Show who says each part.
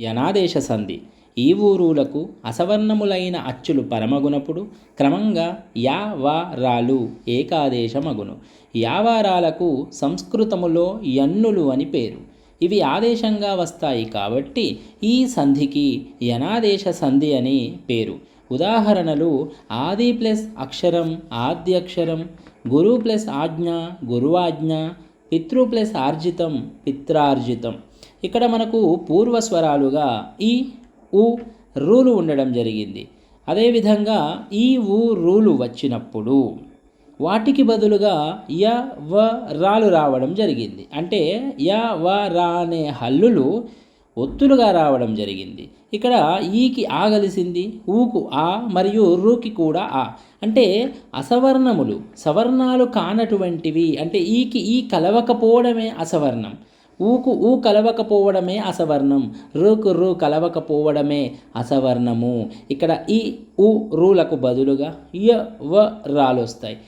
Speaker 1: యనాదేశ సంధి. ఈ ఊరులకు అసవర్ణములైన అచ్చులు పరమగునప్పుడు క్రమంగా యా వా రాలు ఏకాదేశమగును. యావారాలకు సంస్కృతములో యన్నులు అని పేరు. ఇవి ఆదేశంగా వస్తాయి కాబట్టి ఈ సంధికి యనాదేశ సంధి అని పేరు. ఉదాహరణలు ఆది ప్లస్ అక్షరం ఆద్యక్షరం గురు ప్లస్ ఆజ్ఞ గురువాజ్ఞ పితృ ప్లస్ ఆర్జితం పిత్రార్జితం. ఇక్కడ మనకు పూర్వస్వరాలుగా ఈ ఉ రూలు ఉండడం జరిగింది. అదేవిధంగా ఈ ఊ రూలు వచ్చినప్పుడు వాటికి బదులుగా య వ రాలు రావడం జరిగింది. అంటే య వ రా అనే హల్లులు ఒత్తులుగా రావడం జరిగింది. ఇక్కడ ఈకి ఆ కలిసింది ఊకు ఆ మరియు రూకి కూడా ఆ. అంటే అసవర్ణములు సవర్ణాలు కానటువంటివి అంటే ఈకి ఈ కలవకపోవడమే అసవర్ణం. ఊకు ఊ కలవకపోవడమే అసవర్ణం. రుకు రు కలవకపోవడమే అసవర్ణము. ఇక్కడ ఈ ఉ రూలకు బదులుగా య వ రాలు వస్తాయి.